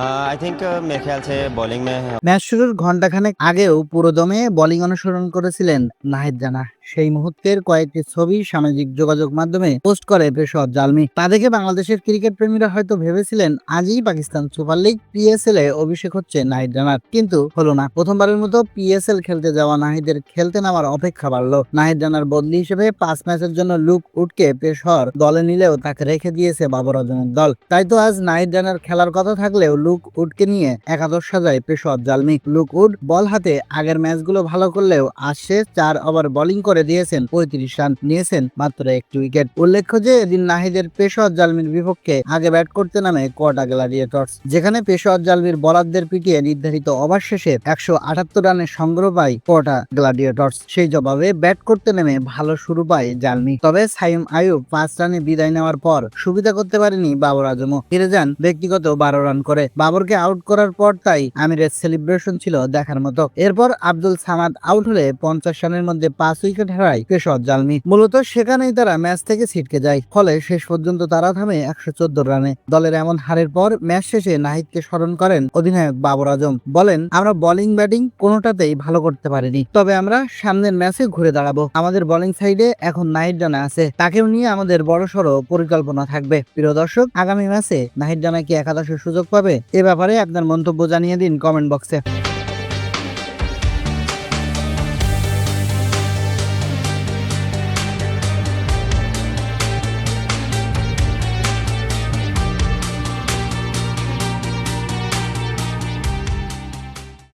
I think मेरे ख्याल से बॉलिंग में ম্যাচ শুরুর ঘন্টাখানেক আগেও পুরোদমে বোলিং অনুসরণ করেছিলেন নাহিদ জানা সেই মুহূর্তের কয়েকটি ছবি সামাজিক যোগাযোগ মাধ্যমে পোস্ট করে পেশর জালমি তা দেখে বাংলাদেশের ক্রিকেট প্রেমীরা হয়তো ভেবেছিলেন, আজই পাকিস্তান সুপার লিগ পিএসএল এ অভিষেক হচ্ছে নাহিদ রানার। কিন্তু হলো না। প্রথমবারের মতো পিএসএল খেলতে যাওয়া নাহিদের খেলতে নামার অপেক্ষা বাড়লো। নাহিদ রানার বদলি হিসেবে পাঁচ ম্যাচের জন্য লুক উটকে পেশর দলে নিলেও তাকে রেখে দিয়েছে বাবর আজমের দল। তাই তো আজ নাহিদ রানার খেলার কথা থাকলেও লুক উডকে নিয়ে একাদশ সাজায় পেশর জালমি লুক উড বল হাতে আগের ম্যাচগুলো ভালো করলেও আজ সে চার ওভার বোলিং করে দিয়েছেন, পঁয়ত্রিশ রান নিয়েছেন, মাত্র একটি উইকেট। উল্লেখ্য যে, এদিন নাহিদের পেশর জালমির বিপক্ষে আগে ব্যাট করতে নামে কোয়াটা গ্লাডিয়েটর্স যেখানে পেশর জালমির বলারদের পিটিয়ে নির্ধারিত ওভার শেষে একশো আটাত্তর রানের সংগ্রহ পায় কোয়াটা গ্লাডিয়েটর্স সেই জবাবে ব্যাট করতে নেমে ভালো শুরু পায় জালমি। তবে সাইম আয়ুব পাঁচ রানে বিদায় নেওয়ার পর সুবিধা করতে পারেনি বাবর আজমও। ফিরে যান ব্যক্তিগত বারো রান করে। বাবরকে আউট করার পর তাই আমিরের সেলিব্রেশন ছিল দেখার মতো। এরপর আব্দুল সামাদ আউট হলে পঞ্চাশ রানের মধ্যে পাঁচ উইকেট হারায় পেশর জালমি মূলত সেখানেই তারা ম্যাচ থেকে ছিটকে যায়। ফলে শেষ পর্যন্ত তারা থামে একশো চোদ্দ রানে। দলের এমন হারের পর ম্যাচ শেষে নাহিদকে স্মরণ করেন অধিনায়ক বাবর আজম। বলেন, আমরা বোলিং ব্যাটিং কোনোটাতেই ভালো করতে পারিনি। তবে আমরা সামনের ম্যাচে ঘুরে দাঁড়াবো। আমাদের বোলিং সাইডে এখন নাহিদ রানা আছে। তাকেও নিয়ে আমাদের বড় সড়ো পরিকল্পনা থাকবে। প্রিয় দর্শক, আগামী ম্যাচে নাহিদ রানা কি একাদশের সুযোগ পাবে? এ ব্যাপারে আপনার মন্তব্য জানিয়ে দিন কমেন্ট বক্সে।